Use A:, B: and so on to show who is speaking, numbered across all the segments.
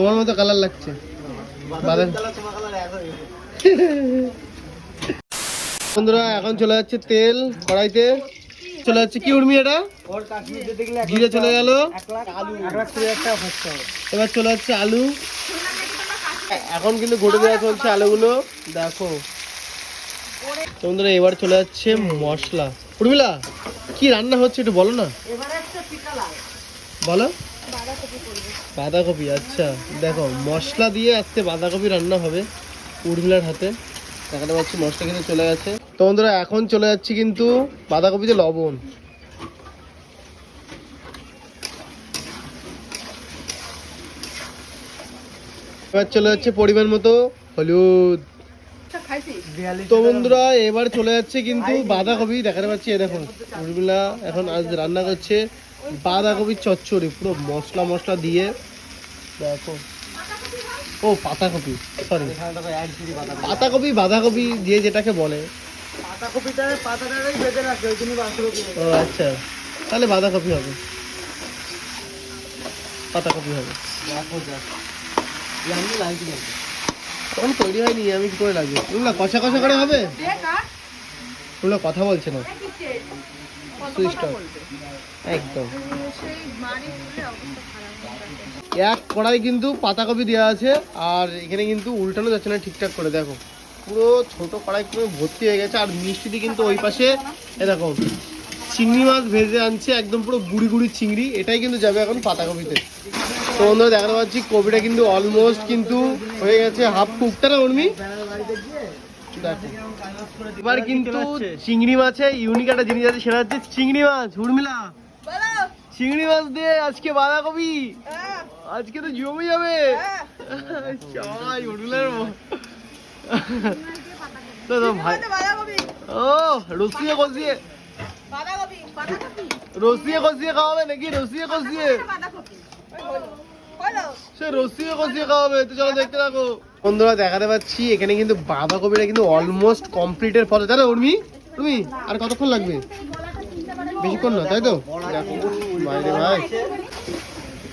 A: তোমার মতো কালার লাগছে। বন্ধুরা, এখন চলে যাচ্ছে তেল কড়াইতে। চলে যাচ্ছে কি উর্মি এটা? ঘিরে চলে গেল। এবার চলে যাচ্ছে আলু। এখন কিন্তু ঘুরে দেওয়া চলছে আলুগুলো। দেখো। বন্ধুরা, এবার চলে যাচ্ছে মশলা। উর্মিলা, কি রান্না হচ্ছে একটু বলো না। বলো। বাঁধাকপি আচ্ছা। দেখো মশলা দিয়ে আজকে বাঁধাকপি রান্না হবে উর্মিলার হাতে। দেখাতে পাচ্ছি মশলা কিন্তু চলে গেছে। তো বন্ধুরা এখন চলে যাচ্ছি কিন্তু বাঁধাকপিতে লবণ। এবার চলে যাচ্ছে পরিমাণ মতো হলুদ। তো বন্ধুরা এবার চলে যাচ্ছে কিন্তু বাঁধাকপি। দেখাতে পাচ্ছি এই দেখুন উর্মিলা এখন আজ রান্না করছে। বাঁধাকপির চচ্চড়ি পুরো মশলা মশলা দিয়ে দেখো। ও পাতাকপি সরি পাতাকপি বাঁধাকপি দিয়ে যেটাকে বলে। ও আচ্ছা। তাহলে বাঁধাকপি হবে। পাতাকপি হবে। তখন তৈরি হয়নি আমি কি করে লাগবে? ওগুলো কষা কষা করে হবে? ওগুলো কথা বলছে না। এক কড়াই কিন্তু পাতাকপি দেওয়া আছে, আর এখানে কিন্তু উল্টানো যাচ্ছে না ঠিকঠাক করে, দেখো। পুরো ছোট কড়াই পুরো ভর্তি হয়ে গেছে, আর মিষ্টিটি কিন্তু ওই পাশে দেখো, চিংড়ি মাছ ভেজে আনছে, একদম পুরো গুড়ি গুড়ি চিংড়ি, এটাই কিন্তু যাবে এখন পাতাকপিতে। তো বন্ধুরা, দেখাতে পাচ্ছি, কপিটা কিন্তু অলমোস্ট কিন্তু হয়ে গেছে হাফ কুকটা না উর্মি এবার কিন্তু চিংড়ি মাছে ইউনিক একটা জিনিস আছে সেটা হচ্ছে চিংড়ি মাছ উর্মিলা চিংড়ি মাছ দিয়ে আজকে বাঁধাকপি। আজকে তো জমে যাবে চাই উর্মিলার তো তো ভাই। ও রসিয়ে কষিয়ে। রসিয়ে কষিয়ে খাওয়াবে নাকি? রসিয়ে কষিয়ে। সে রসিয়ে কষিয়ে খাওয়াবে। তো চলো দেখতে থাকো। বন্ধুরা দেখাতে পাচ্ছি এখানে কিন্তু বাঁধাকপিটা কিন্তু অলমোস্ট কমপ্লিটের ফলে না উর্মি? তুমি আর কতক্ষণ লাগবে? বেশিক্ষণ না তাই তো? বাইরে ভাই।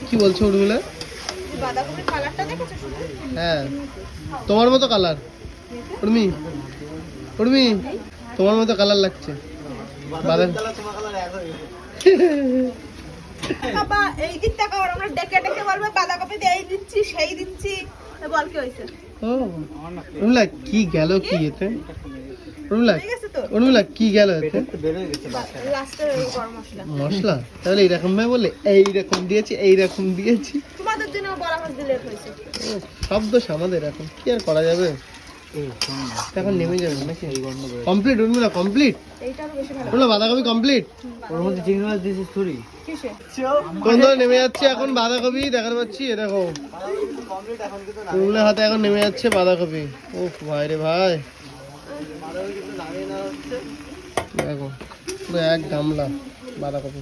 A: কি বলছো উর্মিলা? হ্যাঁ। তোমার মতো কালার উর্মি উর্মি তোমার মতো কালার লাগছে। বাদাম
B: বাবা এই দিক টাকা আমরা ডেকে ডেকে বলবে বাঁধাকপি দিয়ে এই দিচ্ছি সেই দিচ্ছি। বল কি হয়েছে?
A: ও কি গেল কি এতে? কি গেল এতে?
B: মশলা।
A: মশলা? তাহলে এইরকম ভাবে বলে এইরকম দিয়েছি এইরকম দিয়েছি।
B: তোমাদের জন্য বড় মাছ দিলে হয়েছে।
A: সব দোষ আমাদের এখন কি আর করা যাবে? এখন নেমে যাবে নাকি? কমপ্লিট উর্মিলা কমপ্লিট উর্মিলা বাঁধাকপি কমপ্লিট
C: ওর মধ্যে চিংড়ি মাছ দিয়েছিস থুরি।
A: ধরে নেমে যাচ্ছে এখন বাঁধাকপি দেখাতে পাচ্ছি এ দেখো উর্মিলার হাতে এখন নেমে যাচ্ছে বাঁধাকপি। ও ভাই রে ভাই। দেখো পুরো এক গামলা বাঁধাকপি।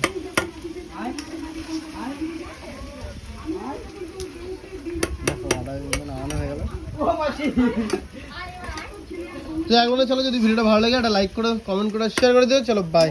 A: তো বলে চলো যদি ভিডিওটা ভালো লাগে একটা লাইক করে কমেন্ট করে শেয়ার করে দিও। চলো বাই